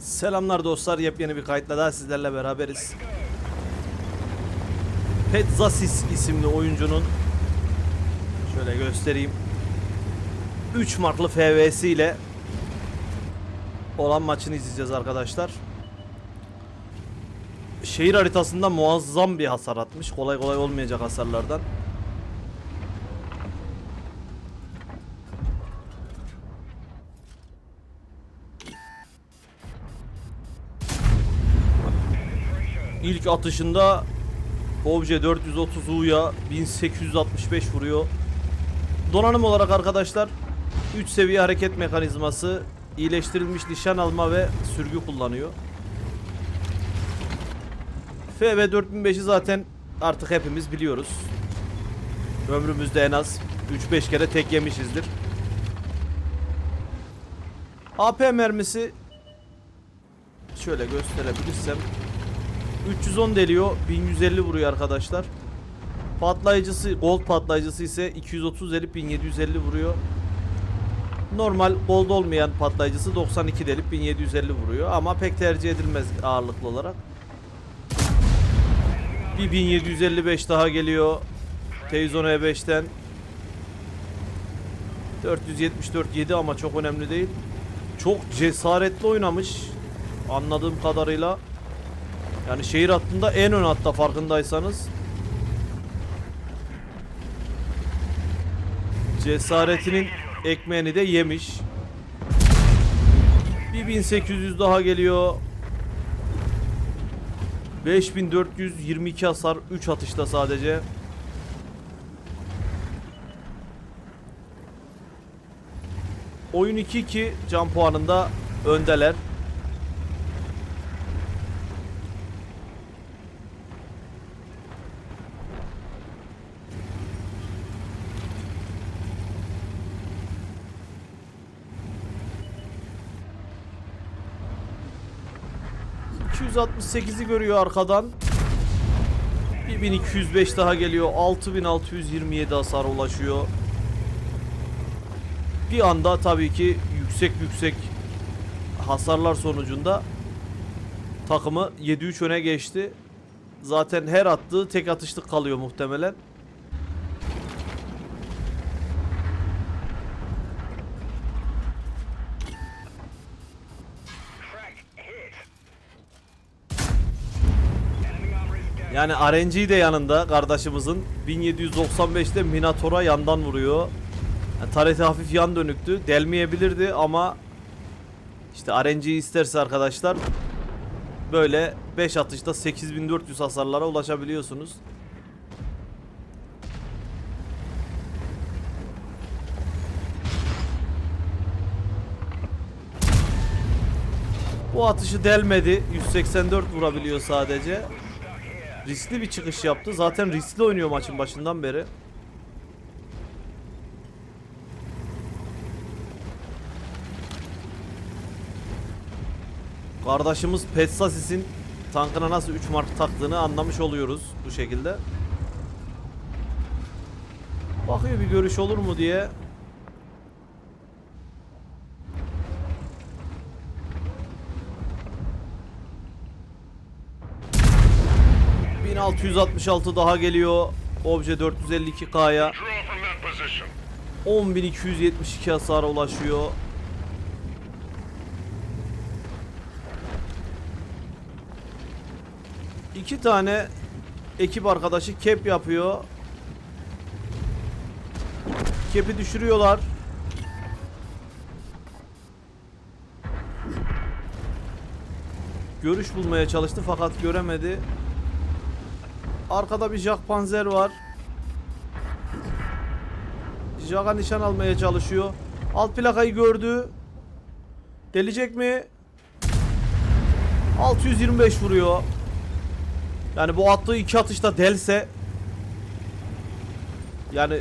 Selamlar dostlar. Yepyeni bir kayıtla daha sizlerle beraberiz. Petzasis isimli oyuncunun şöyle göstereyim. 3 marklı FV'si ile olan maçını izleyeceğiz arkadaşlar. Şehir haritasında muazzam bir hasar atmış. Kolay kolay olmayacak hasarlardan. İlk atışında Obje 430 U'ya 1865 vuruyor. Donanım olarak arkadaşlar 3 seviye hareket mekanizması, iyileştirilmiş nişan alma ve sürgü kullanıyor. FV 4005'i zaten artık hepimiz biliyoruz. Ömrümüzde en az 3-5 kere tek yemişizdir. AP mermisi şöyle gösterebilirsem 310 deliyor, 1150 vuruyor arkadaşlar. Patlayıcısı, gold patlayıcısı ise 230 delip 1750 vuruyor. Normal gold olmayan patlayıcısı 92 delip 1750 vuruyor ama pek tercih edilmez ağırlıklı olarak. Bir 1755 daha geliyor. Teyzon E5'ten. 474 7 ama çok önemli değil. Çok cesaretli oynamış. Anladığım kadarıyla. Yani şehir hattında en ön hatta farkındaysanız. Cesaretinin ekmeğini de yemiş. Bir 1800 daha geliyor. 5422 hasar 3 atışta sadece. Oyun 2-2 can puanında öndeler. ...268'i görüyor arkadan. 1205 daha geliyor. 6627 hasar ulaşıyor. Bir anda tabii ki yüksek yüksek hasarlar sonucunda takımı 7-3 öne geçti. Zaten her attığı tek atışlık kalıyor muhtemelen. Yani RNG de yanında kardeşimizin 1795'te Minator'a yandan vuruyor. Yani tarihte hafif yan dönüktü. Delmeyebilirdi ama işte RNG isterse arkadaşlar böyle 5 atışta 8400 hasarlara ulaşabiliyorsunuz. Bu atışı delmedi. 184 vurabiliyor sadece. Riskli bir çıkış yaptı. Zaten riskli oynuyor maçın başından beri. Kardeşimiz Petsasis'in tankına nasıl 3 mark taktığını anlamış oluyoruz bu şekilde. Bakıyor bir görüş olur mu diye. ...1666 daha geliyor... ...obje 452K'ya... Draw from that position. 10.272 hasara ulaşıyor. İki tane ekip arkadaşı kep yapıyor. Kepi düşürüyorlar. Görüş bulmaya çalıştı fakat göremedi. Arkada bir Jack Panzer var. Jaga nişan almaya çalışıyor. Alt plakayı gördü. Delecek mi? 625 vuruyor. Yani bu attığı iki atışta delse yani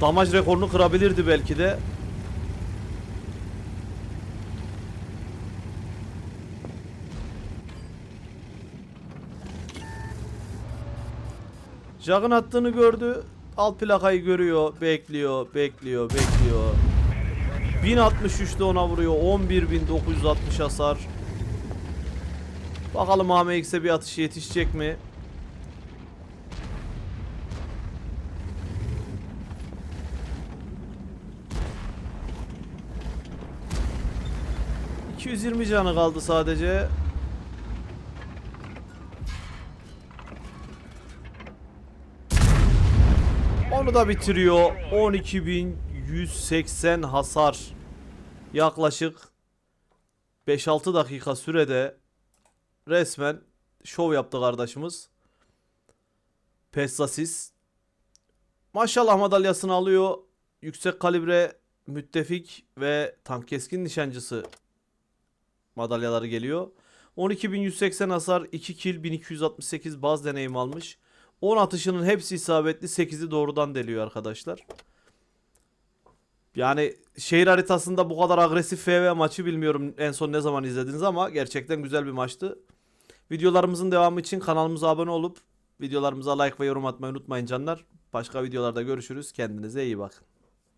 damaj rekorunu kırabilirdi belki de. Jag'ın attığını gördü. Alt plakayı görüyor, bekliyor, bekliyor, bekliyor. 1063 de ona vuruyor. 11960 hasar. Bakalım AMX'e bir atış yetişecek mi? ...220 canı kaldı sadece. Onu da bitiriyor. 12.180 hasar. Yaklaşık 5-6 dakika sürede resmen şov yaptı kardeşimiz. Pessasis. Maşallah madalyasını alıyor. Yüksek kalibre müttefik ve tank keskin nişancısı madalyaları geliyor. 12.180 hasar, 2 kill, 1268 baz deneyim almış. 10 atışının hepsi isabetli, 8'i doğrudan deliyor arkadaşlar. Yani şehir haritasında bu kadar agresif FV maçı bilmiyorum en son ne zaman izlediniz ama gerçekten güzel bir maçtı. Videolarımızın devamı için kanalımıza abone olup videolarımıza like ve yorum atmayı unutmayın canlar. Başka videolarda görüşürüz. Kendinize iyi bakın.